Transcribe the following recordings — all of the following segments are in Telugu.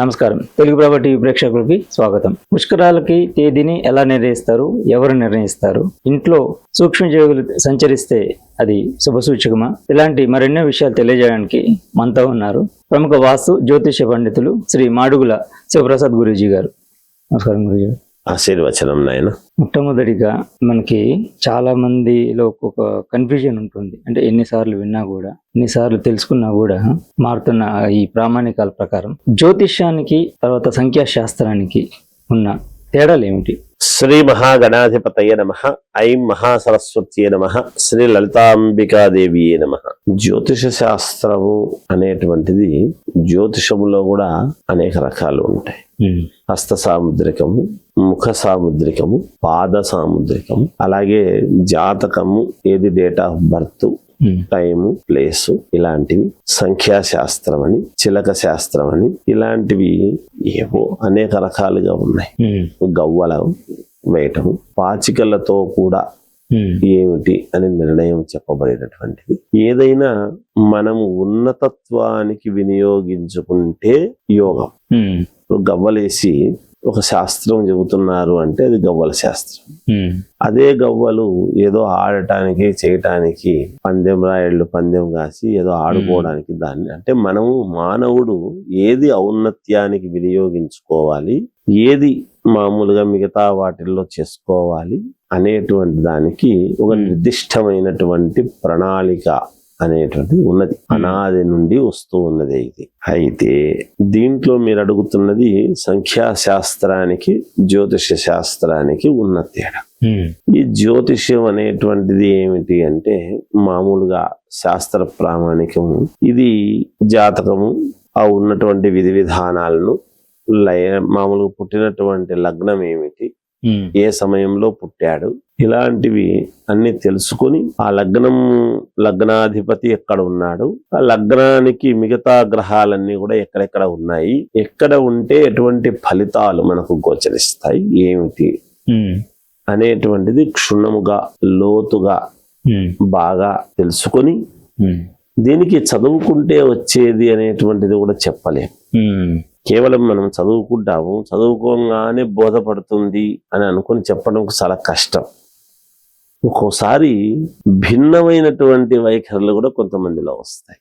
నమస్కారం. తెలుగు ప్రభ టీవీ ప్రేక్షకులకి స్వాగతం. పుష్కరాలకి తేదీని ఎలా నిర్ణయిస్తారు? ఎవరు నిర్ణయిస్తారు? ఇంట్లో సూక్ష్మజీవులు సంచరిస్తే అది శుభ సూచకమా ఇలాంటి మరెన్నో విషయాలు తెలియజేయడానికి మనతో ఉన్నారు ప్రముఖ వాస్తు జ్యోతిష పండితులు శ్రీ మాడుగుల శివప్రసాద్ గురూజీ గారు. నమస్కారం గురూజీ గారు. ఆశీర్వచనం నాయన. మొట్టమొదటిగా మనకి చాలా మందిలో ఒక కన్ఫ్యూజన్ ఉంటుంది. అంటే ఎన్నిసార్లు విన్నా కూడా ఎన్నిసార్లు తెలుసుకున్నా కూడా మారుతున్న ఈ ప్రామాణికాల ప్రకారం జ్యోతిష్యానికి తర్వాత సంఖ్యాశాస్త్రానికి ఉన్న తేడాలు ఏమిటి శ్రీ మహాగణాధిపతయ నమ. ఐం మహాసరస్వత్యే నమ. శ్రీ లలితాంబికాదేవి నమ. జ్యోతిష శాస్త్రము అనేటువంటిది జ్యోతిషములో కూడా అనేక రకాలు ఉంటాయి. హస్త సాముద్రికము ముఖ సాముద్రికము పాద సాముద్రికము అలాగే జాతకము ఏది date of birth time place ఇలాంటివి. సంఖ్యాశాస్త్రం అని చిలక శాస్త్రం అని ఇలాంటివి ఏవో అనేక రకాలుగా ఉన్నాయి. ఉమ్, గవ్వల వేయటము పాచికలతో కూడా ఉమ్, ఏమిటి అని నిర్ణయం చెప్పబడినటువంటిది ఏదైనా మనము ఉన్నతత్వానికి వినియోగించుకుంటే యోగం. గవ్వలేసి ఒక శాస్త్రం చెబుతున్నారు అంటే అది గవ్వల శాస్త్రం. అదే గవ్వలు ఏదో ఆడటానికి చేయటానికి పందెం రాయళ్ళు పందెం కాసి ఏదో ఆడుకోవడానికి దాన్ని అంటే మనము మానవుడు ఏది ఔన్నత్యానికి వినియోగించుకోవాలి ఏది మామూలుగా మిగతా వాటిల్లో చేసుకోవాలి అనేటువంటి దానికి ఒక నిర్దిష్టమైనటువంటి ప్రణాళిక అనేటువంటిది ఉన్నది. అనాది నుండి వస్తూ ఉన్నది ఇది. అయితే దీంట్లో మీరు అడుగుతున్నది సంఖ్యాశాస్త్రానికి జ్యోతిష శాస్త్రానికి ఉన్న తేడా. ఉమ్, ఈ జ్యోతిష్యం అనేటువంటిది ఏమిటి అంటే మామూలుగా శాస్త్ర ప్రామాణికము ఇది జాతకము ఆ ఉన్నటువంటి విధి విధానాలను లయ మామూలుగా పుట్టినటువంటి లగ్నం ఏమిటి ఉమ్, ఏ సమయంలో పుట్టాడు ఇలాంటివి అన్ని తెలుసుకొని ఆ లగ్నం లగ్నాధిపతి ఎక్కడ ఉన్నాడు? ఆ లగ్నానికి మిగతా గ్రహాలన్నీ కూడా ఎక్కడెక్కడ ఉన్నాయి? ఎక్కడ ఉంటే ఎటువంటి ఫలితాలు మనకు గోచరిస్తాయి? ఏమిటి? అనేటువంటిది క్షుణ్ణముగా లోతుగా బాగా తెలుసుకొని దీనికి చదువుకుంటే వచ్చేది అనేటువంటిది కూడా చెప్పలేం. ఉమ్, కేవలం మనం చదువుకుంటాము చదువుకోగానే బోధపడుతుంది అని అనుకొని చెప్పడం చాలా కష్టం. ఒక్కోసారి భిన్నమైనటువంటి వైఖరులు కూడా కొంతమందిలో వస్తాయి.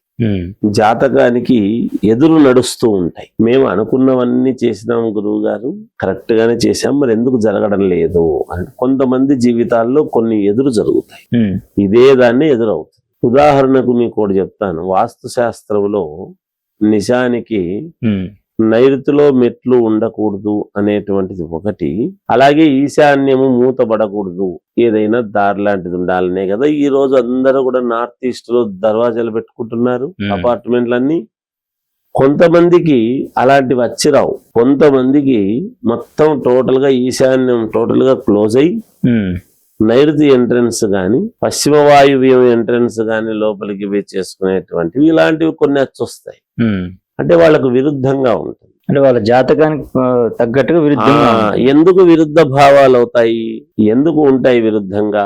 జాతకానికి ఎదురు నడుస్తూ ఉంటాయి. మేము అనుకున్నవన్నీ చేసినాం గురువు గారు కరెక్ట్ గానే చేశాం మరి ఎందుకు జరగడం లేదు? అని కొంతమంది జీవితాల్లో కొన్ని ఎదురు జరుగుతాయి. ఇదే దాన్ని ఎదురవుతుంది. ఉదాహరణకు మీకు ఒకటి చెప్తాను. వాస్తు శాస్త్రంలో నిజానికి నైరుతిలో మెట్లు ఉండకూడదు అనేటువంటిది ఒకటి. అలాగే ఈశాన్యము మూతబడకూడదు ఏదైనా దారి లాంటిది ఉండాలనే కదా. ఈ రోజు అందరూ కూడా నార్త్ ఈస్ట్లో దర్వాజాలు పెట్టుకుంటున్నారు. అపార్ట్మెంట్లన్నీ. కొంతమందికి అలాంటివి వచ్చిరావు కొంతమందికి మొత్తం టోటల్గా ఈశాన్యం టోటల్గా క్లోజ్ అయ్యి నైరుతి ఎంట్రన్స్ గాని పశ్చిమ వాయువ్యం ఎంట్రన్స్ గాని లోపలికి చేసుకునేటువంటివి ఇలాంటివి కొన్ని వచ్చి వస్తాయి. అంటే వాళ్ళకు విరుద్ధంగా ఉంటుంది. అంటే వాళ్ళ జాతకానికి తగ్గట్టుగా విరుద్ధంగా. ఎందుకు విరుద్ధ భావాలు అవుతాయి ఎందుకు ఉంటాయి విరుద్ధంగా?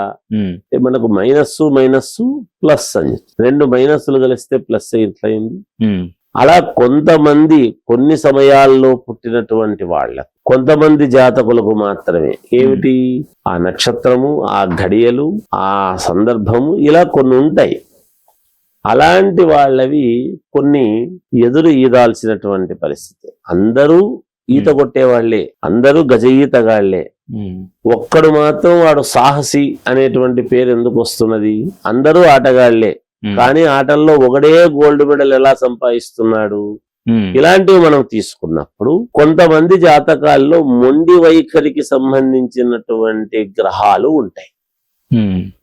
మనకు మైనస్ మైనస్ ప్లస్ అని. రెండు మైనస్లు కలిస్తే ప్లస్ ఎట్లయింది ఉమ్, అలా కొంతమంది కొన్ని సమయాల్లో పుట్టినటువంటి వాళ్ళ కొంతమంది జాతకులకు మాత్రమే. ఏమిటి? ఆ నక్షత్రము ఆ ఘడియలు ఆ సందర్భము ఇలా కొన్ని ఉంటాయి. అలాంటి వాళ్ళవి కొన్ని ఎదురు ఈదాల్సినటువంటి పరిస్థితి. అందరూ ఈత కొట్టే వాళ్ళే అందరూ గజ ఈతగాళ్ళే ఒక్కడు మాత్రం వాడు సాహసి అనేటువంటి పేరు ఎందుకు వస్తున్నది? అందరూ ఆటగాళ్ళే కానీ ఆటల్లో ఒకడే గోల్డ్ మెడల్ ఎలా సంపాదిస్తున్నాడు? ఇలాంటివి మనం తీసుకున్నప్పుడు కొంతమంది జాతకాల్లో మొండి వైఖరికి సంబంధించినటువంటి గ్రహాలు ఉంటాయి.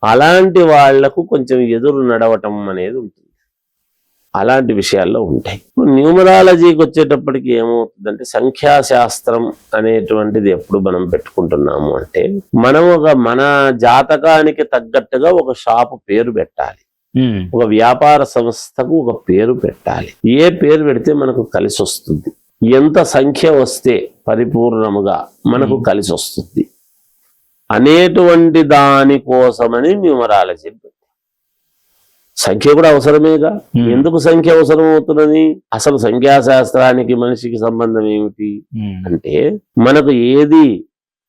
అలాంటి వాళ్ళకు కొంచెం ఎదురు నడవటం అనేది ఉంటుంది. అలాంటి విషయాల్లో ఉంటాయి. న్యూమరాలజీకి వచ్చేటప్పటికి ఏమవుతుందంటే సంఖ్యాశాస్త్రం అనేటువంటిది ఎప్పుడు మనం పెట్టుకుంటున్నాము అంటే మనం ఒక మన జాతకానికి తగ్గట్టుగా ఒక షాపు పేరు పెట్టాలి. ఉమ్, ఒక వ్యాపార సంస్థకు ఒక పేరు పెట్టాలి. ఏ పేరు పెడితే మనకు కలిసి వస్తుంది ఎంత సంఖ్య వస్తే పరిపూర్ణముగా మనకు కలిసి వస్తుంది అనేటువంటి దాని కోసమని న్యూమరాలజీ సంఖ్య కూడా అవసరమేగా. ఎందుకు సంఖ్య అవసరం అవుతున్నది అసలు సంఖ్యాశాస్త్రానికి మనిషికి సంబంధం ఏమిటి? అంటే మనకు ఏది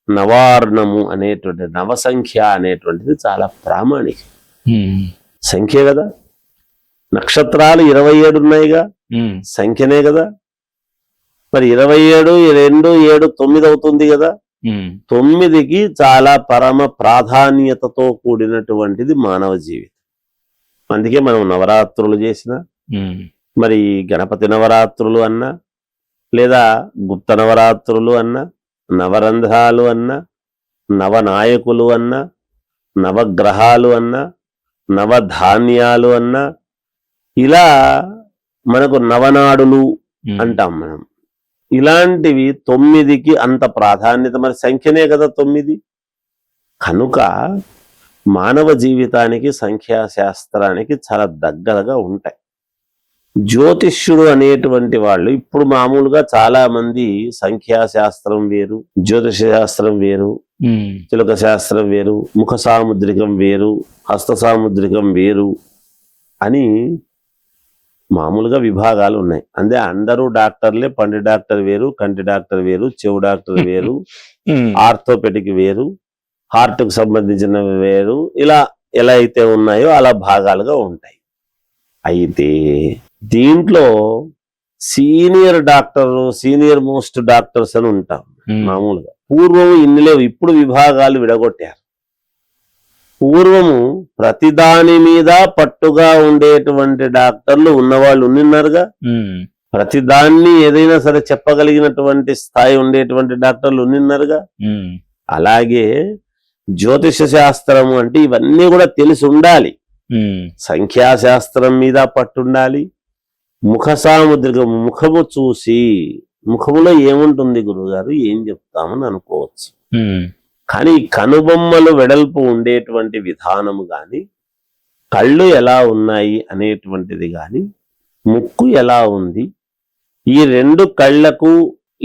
నవార్ణము అనేటువంటి నవసంఖ్య అనేటువంటిది చాలా ప్రామాణికం. సంఖ్య కదా? నక్షత్రాలు ఇరవై ఏడు ఉన్నాయిగా? సంఖ్యనే కదా? మరి ఇరవై ఏడు రెండు ఏడు తొమ్మిది అవుతుంది కదా? తొమ్మిదికి చాలా పరమ ప్రాధాన్యతతో కూడినటువంటిది మానవ జీవితం. అందుకే మనం నవరాత్రులు చేసిన మరి గణపతి నవరాత్రులు అన్నా లేదా గుప్త నవరాత్రులు అన్నా నవరంధ్రాలు అన్నా నవనాయకులు అన్నా నవగ్రహాలు అన్నా నవధాన్యాలు అన్నా ఇలా మనకు నవనాడులు అంటాం మనం. ఇలాంటివి తొమ్మిదికి అంత ప్రాధాన్యత. మరి సంఖ్యనే కదా తొమ్మిది. కనుక మానవ జీవితానికి సంఖ్యాశాస్త్రానికి చాలా దగ్గరగా ఉంటాయి. జ్యోతిష్యుడు అనేటువంటి వాళ్ళు ఇప్పుడు మామూలుగా చాలా మంది సంఖ్యాశాస్త్రం వేరు జ్యోతిష శాస్త్రం వేరు చిలుక శాస్త్రం వేరు ముఖ సాముద్రికం వేరు హస్త సాముద్రికం వేరు అని మామూలుగా విభాగాలు ఉన్నాయి. అందే అందరూ డాక్టర్లే పంటి డాక్టర్ వేరు కంటి డాక్టర్ వేరు చెవు డాక్టర్ వేరు ఆర్థోపెడిక్ వేరు హార్ట్కు సంబంధించిన వేరు ఇలా ఎలా అయితే ఉన్నాయో అలా భాగాలుగా ఉంటాయి. అయితే దీంట్లో senior doctor senior most doctors అని ఉంటాం. మామూలుగా. పూర్వం ఇన్ని లేవు ఇప్పుడు విభాగాలు విడగొట్టారు. పూర్వము ప్రతిదాని మీద పట్టుగా ఉండేటువంటి డాక్టర్లు ఉన్నవాళ్ళు ఉన్నిన్నారుగా. ప్రతిదాన్ని ఏదైనా సరే చెప్పగలిగినటువంటి స్థాయి ఉండేటువంటి డాక్టర్లు ఉన్నిన్నారుగా. ఉమ్, అలాగే జ్యోతిష శాస్త్రము అంటే ఇవన్నీ కూడా తెలిసి ఉండాలి. సంఖ్యాశాస్త్రం మీద పట్టుండాలి. ముఖ సాముద్రికం ముఖము చూసి ముఖములో ఏముంటుంది గురుగారు ఏం చెప్తామని అనుకోవచ్చు. కానీ కనుబొమ్మలు వెడల్పు ఉండేటువంటి విధానము కానీ కళ్ళు ఎలా ఉన్నాయి అనేటువంటిది కానీ ముక్కు ఎలా ఉంది ఈ రెండు కళ్ళకు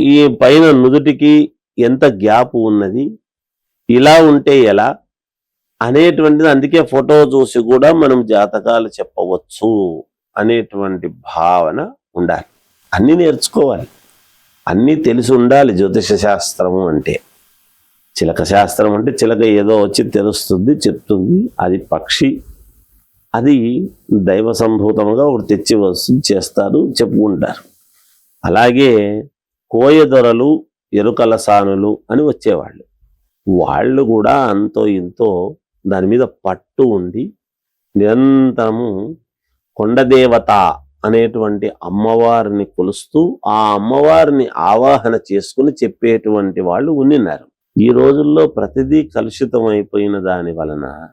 ఈ పైన నుదుటికి ఎంత గ్యాప్ ఉన్నది ఇలా ఉంటే ఎలా అనేటువంటిది అందుకే ఫోటో చూసి కూడా మనం జాతకాలు చెప్పవచ్చు అనేటువంటి భావన ఉండాలి. అన్నీ నేర్చుకోవాలి. అన్నీ తెలిసి ఉండాలి జ్యోతిష శాస్త్రము అంటే. చిలక శాస్త్రం అంటే చిలక ఏదో వచ్చి తెలుస్తుంది చెప్తుంది. అది పక్షి. అది దైవ సంభూతముగా ఒకటి తెచ్చి వస్తుంది చేస్తారు చెప్పుకుంటారు. అలాగే కోయదొరలు ఎరుకల సానులు అని వచ్చేవాళ్ళు. వాళ్ళు కూడా అంతో ఇంతో దాని మీద పట్టు ఉండి నిరంతరము కొండదేవత అనేటువంటి అమ్మవారిని కొలుస్తూ ఆ అమ్మవారిని ఆవాహన చేసుకుని చెప్పేటువంటి వాళ్ళు ఉండినారు ఈ రోజుల్లో ప్రతిదీ కలుషితం అయిపోయిన దాని వలన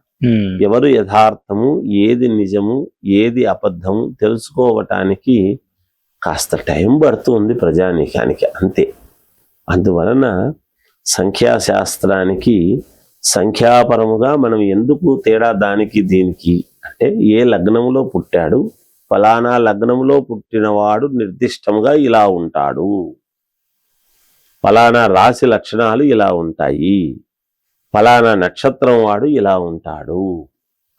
ఎవరు యథార్థము ఏది నిజము ఏది అబద్ధము తెలుసుకోవటానికి కాస్త టైం పడుతుంది ప్రజానీకానికి అంతే. అందువలన సంఖ్యాశాస్త్రానికి సంఖ్యాపరముగా మనం ఎందుకు తేడా దానికి దీనికి? అంటే ఏ లగ్నములో పుట్టాడు? ఫలానా లగ్నములో పుట్టినవాడు నిర్దిష్టముగా ఇలా ఉంటాడు. ఫలానా రాశి లక్షణాలు ఇలా ఉంటాయి. ఫలానా నక్షత్రం వాడు ఇలా ఉంటాడు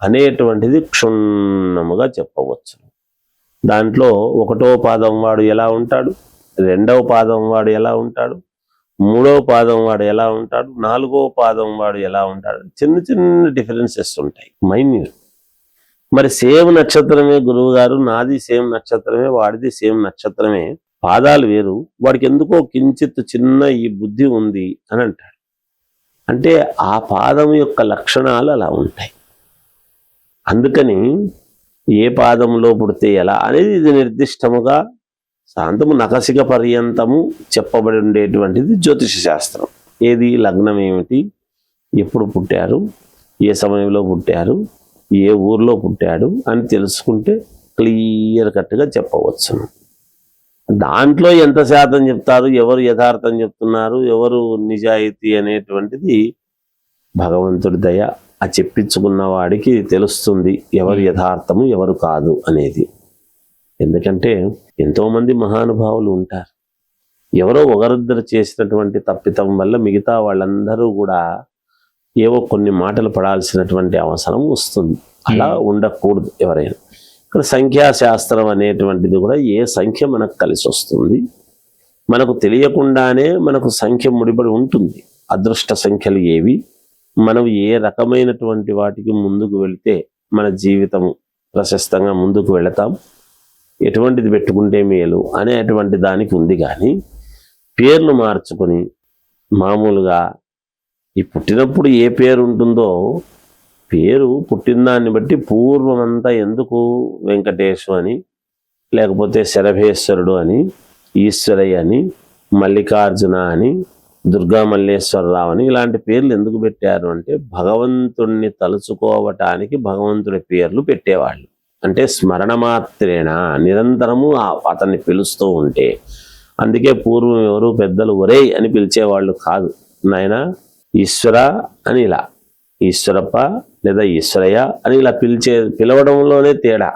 అనేటువంటిది క్షుణ్ణముగా చెప్పవచ్చు. దాంట్లో ఒకటో పాదం వాడు ఎలా ఉంటాడు? రెండవ పాదం వాడు ఎలా ఉంటాడు? మూడవ పాదం వాడు ఎలా ఉంటాడు? నాలుగవ పాదం వాడు ఎలా ఉంటాడు? చిన్న చిన్న డిఫరెన్సెస్ ఉంటాయి. మైన్యూట్ మరి సేమ్ నక్షత్రమే గురువు గారు నాది సేమ్ నక్షత్రమే వాడిది సేమ్ నక్షత్రమే. పాదాలు వేరు వాడికి ఎందుకో కించిత్ చిన్న ఈ బుద్ధి ఉంది అని అంటాడు. అంటే ఆ పాదం యొక్క లక్షణాలు అలా ఉంటాయి. అందుకని ఏ పాదంలో పుడితే ఎలా అనేది ఇది నిర్దిష్టముగా శాంతము నకసిక పర్యంతము చెప్పబడి ఉండేటువంటిది జ్యోతిష శాస్త్రం. ఏది? లగ్నం ఏమిటి? ఎప్పుడు పుట్టారు? ఏ సమయంలో పుట్టారు? ఏ ఊర్లో పుట్టాడు? అని తెలుసుకుంటే క్లియర్ కట్గా చెప్పవచ్చును. దాంట్లో ఎంత శాతం చెప్తారు ఎవరు యథార్థం చెప్తున్నారు ఎవరు నిజాయితీ అనేటువంటిది భగవంతుడి దయ ఆ చెప్పించుకున్న వాడికి తెలుస్తుంది ఎవరు యథార్థము ఎవరు కాదు అనేది. ఎందుకంటే ఎంతో మంది మహానుభావులు ఉంటారు. ఎవరో ఒకరిద్దరు చేసినటువంటి తప్పితం వల్ల మిగతా వాళ్ళందరూ కూడా ఏవో కొన్ని మాటలు పడాల్సినటువంటి అవసరం వస్తుంది. అలా ఉండకూడదు ఎవరైనా. ఇక్కడ సంఖ్యాశాస్త్రం అనేటువంటిది కూడా ఏ సంఖ్య మనకు కలిసి వస్తుంది? మనకు తెలియకుండానే మనకు సంఖ్య ముడిపడి ఉంటుంది. అదృష్ట సంఖ్యలు ఏవి? మనం ఏ రకమైనటువంటి వాటికి ముందుకు వెళితే మన జీవితం ప్రశస్తంగా ముందుకు వెళతాం? ఎటువంటిది పెట్టుకుంటే మేలు అనేటువంటి దానికి ఉంది కానీ పేర్లు మార్చుకొని మామూలుగా ఈ పుట్టినప్పుడు ఏ పేరు ఉంటుందో పేరు పుట్టిన దాన్ని బట్టి పూర్వమంతా ఎందుకు వెంకటేశు అని లేకపోతే శరభేశ్వరుడు అని ఈశ్వరయ్య అని మల్లికార్జున అని దుర్గా మల్లేశ్వరరావు అని ఇలాంటి పేర్లు ఎందుకు పెట్టారు అంటే భగవంతుణ్ణి తలుచుకోవటానికి భగవంతుడి పేర్లు పెట్టేవాళ్ళు. అంటే స్మరణ మాత్రేణ నిరంతరము అతన్ని పిలుస్తూ ఉంటే. అందుకే పూర్వం ఎవరు పెద్దలు ఒరేయ్ అని పిలిచేవాళ్ళు కాదు. నాయన ఈశ్వర అని ఇలా. ఈశ్వరప్ప లేదా ఈశ్వరయ్య అని ఇలా పిలిచే పిలవడంలోనే తేడా.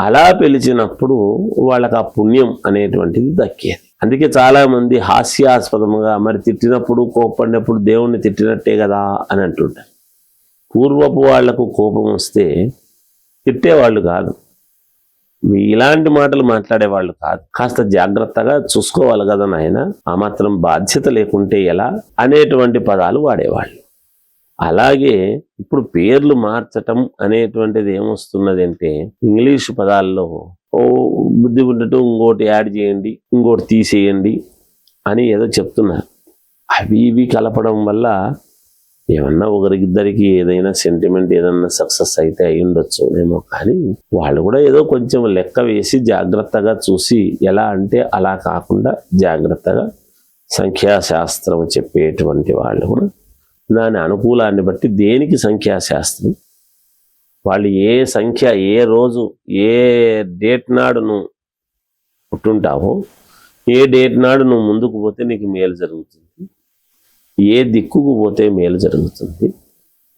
అలా పిలిచినప్పుడు వాళ్ళకి ఆ పుణ్యం అనేటువంటిది దక్కేది. అందుకే చాలామంది హాస్యాస్పదముగా మరి తిట్టినప్పుడు కోపడినప్పుడు దేవుణ్ణి తిట్టినట్టే కదా అని అంటుంటారు. పూర్వపు వాళ్ళకు కోపం వస్తే తిట్టేవాళ్ళు కాదు. ఇలాంటి మాటలు మాట్లాడేవాళ్ళు కాదు. కాస్త జాగ్రత్తగా చూసుకోవాలి కదా నాయన. ఆ మాత్రం బాధ్యత లేకుంటే ఎలా అనేటువంటి పదాలు వాడేవాళ్ళు. అలాగే ఇప్పుడు పేర్లు మార్చటం అనేటువంటిది ఏమొస్తున్నది అంటే ఇంగ్లీష్ పదాల్లో ఓ బుద్ధి ఉండటం ఇంకోటి యాడ్ చేయండి ఇంకోటి తీసేయండి అని ఏదో చెప్తున్నారు. అవి ఇవి కలపడం వల్ల ఏమన్నా ఒకరికిద్దరికి ఏదైనా సెంటిమెంట్ ఏదన్నా సక్సెస్ అయితే అయి ఉండొచ్చు ఏమో కానీ వాళ్ళు కూడా ఏదో కొంచెం లెక్క వేసి జాగ్రత్తగా చూసి ఎలా అంటే అలా కాకుండా జాగ్రత్తగా సంఖ్యాశాస్త్రం చెప్పేటువంటి వాళ్ళు కూడా దాని అనుకూలాన్ని బట్టి దేనికి సంఖ్యాశాస్త్రం? వాళ్ళు ఏ సంఖ్య ఏ రోజు ఏ డేట్ నాడు నువ్వు పుట్టుంటావో ఏ డేట్ నాడు నువ్వు ముందుకు పోతే నీకు మేలు జరుగుతుంది ఏ దిక్కుకు పోతే మేలు జరుగుతుంది.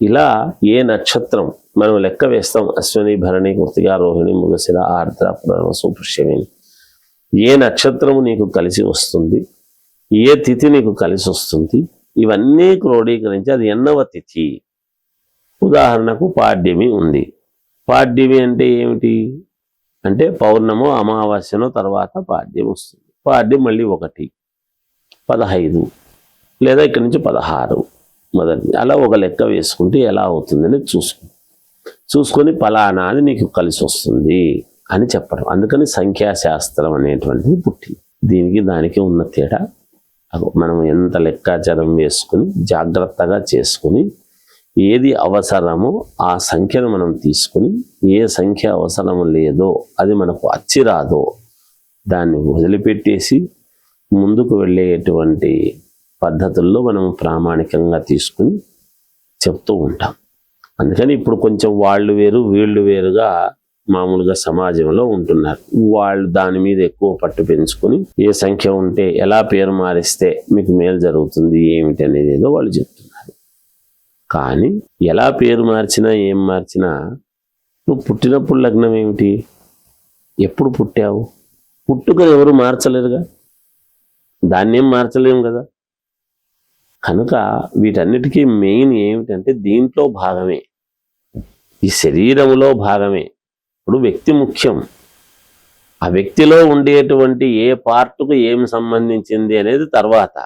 ఇలా ఏ నక్షత్రం మనం లెక్క వేస్తాం అశ్విని భరణి కృతిగా రోహిణి మృగశిర ఆర్ద్ర పునర్వ సుపుష్యమిని ఏ నక్షత్రము నీకు కలిసి వస్తుంది ఏ తిథి నీకు కలిసి వస్తుంది ఇవన్నీ క్రోడీకరించి అది ఎన్నవ తిథి. ఉదాహరణకు పాడ్యమి ఉంది. పాడ్యమి అంటే ఏమిటి? అంటే పౌర్ణమో అమావాస్యనో తర్వాత పాడ్యం వస్తుంది. పాడ్యం మళ్ళీ ఒకటి పదహైదు లేదా ఇక్కడి నుంచి పదహారు మొదటి అలా ఒక లెక్క వేసుకుంటే ఎలా అవుతుందని చూసుకో. చూసుకొని పలానా అది నీకు కలిసి వస్తుంది అని చెప్పడం. అందుకని సంఖ్యాశాస్త్రం అనేటువంటిది పుట్టింది. దీనికి దానికి ఉన్న తేడా మనం ఎంత లెక్కాచారం వేసుకుని జాగ్రత్తగా చేసుకుని ఏది అవసరమో ఆ సంఖ్యను మనం తీసుకుని ఏ సంఖ్య అవసరం లేదో అది మనకు అచ్చిరాదో దాన్ని వదిలిపెట్టేసి ముందుకు వెళ్ళేటువంటి పద్ధతుల్లో మనం ప్రామాణికంగా తీసుకుని చెప్తూ ఉంటాం. అందుకని ఇప్పుడు కొంచెం వాళ్ళు వేరు వీళ్ళు వేరుగా మామూలుగా సమాజంలో ఉంటున్నారు. వాళ్ళు దాని మీద ఎక్కువ పట్టు పెంచుకొని ఏ సంఖ్య ఉంటే ఎలా పేరు మారిస్తే మీకు మేలు జరుగుతుంది ఏమిటి అనేది ఏదో వాళ్ళు చెప్తున్నారు. కానీ ఎలా పేరు మార్చినా ఏం మార్చినా నువ్వు పుట్టినప్పుడు లగ్నం ఏమిటి? ఎప్పుడు పుట్టావు? పుట్టుక ఎవరు మార్చలేరుగా? దాన్ని ఏం మార్చలేము కదా? కనుక వీటన్నిటికీ మెయిన్ ఏమిటంటే దీంట్లో భాగమే. ఈ శరీరంలో భాగమే. ఇప్పుడు వ్యక్తి ముఖ్యం. ఆ వ్యక్తిలో ఉండేటువంటి ఏ పార్ట్కు ఏం సంబంధించింది అనేది తర్వాత.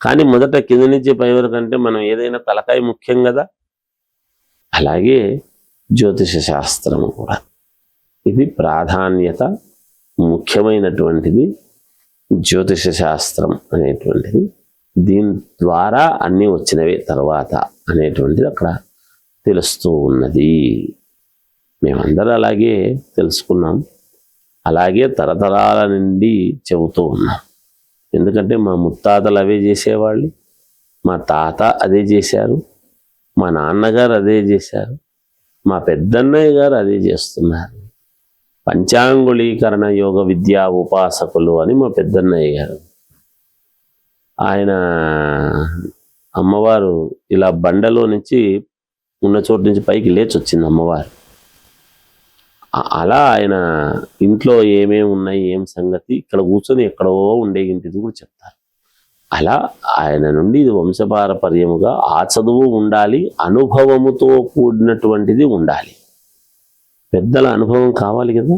కానీ మొదట కింద నుంచి పై వరకు అంటే మనం ఏదైనా తలకాయ ముఖ్యం కదా. అలాగే జ్యోతిష శాస్త్రము కూడా. ఇది ప్రాధాన్యత ముఖ్యమైనటువంటిది జ్యోతిష శాస్త్రం అనేటువంటిది. దీని ద్వారా అన్నీ వచ్చినవి తర్వాత అనేటువంటిది అక్కడ తెలుస్తూ ఉన్నది. మేమందరూ అలాగే తెలుసుకున్నాం. అలాగే తరతరాల నుండి చెబుతూ ఉన్నాం. ఎందుకంటే మా ముత్తాతలు అవే చేసేవాళ్ళు మా తాత అదే చేశారు మా నాన్నగారు అదే చేశారు మా పెద్దన్నయ్య గారు అదే చేస్తున్నారు. పంచాంగుళీకరణ యోగ విద్యా ఉపాసకులు అని మా పెద్దన్నయ్య గారు. ఆయన అమ్మవారు ఇలా బండలో నుంచి ఉన్న చోటు నుంచి పైకి లేచి వచ్చింది అమ్మవారు. అలా ఆయన ఇంట్లో ఏమేమి ఉన్నాయి ఏం సంగతి ఇక్కడ కూర్చొని ఎక్కడో ఉండే ఇంటిది కూడా చెప్తారు. అలా ఆయన నుండి ఇది వంశపారపర్యముగా ఆ చదువు ఉండాలి అనుభవముతో కూడినటువంటిది ఉండాలి. పెద్దల అనుభవం కావాలి కదా?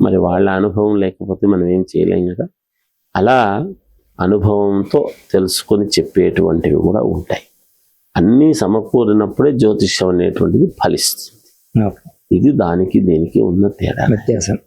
మరి వాళ్ళ అనుభవం లేకపోతే మనం ఏం చేయలేం కదా? అలా అనుభవంతో తెలుసుకొని చెప్పేటువంటివి కూడా ఉంటాయి. అన్నీ సమకూరినప్పుడే జ్యోతిష్యం అనేటువంటిది ఫలిస్తుంది. ఓకే. ఇది దానికి దీనికి ఉన్న తేడా వ్యత్యాసం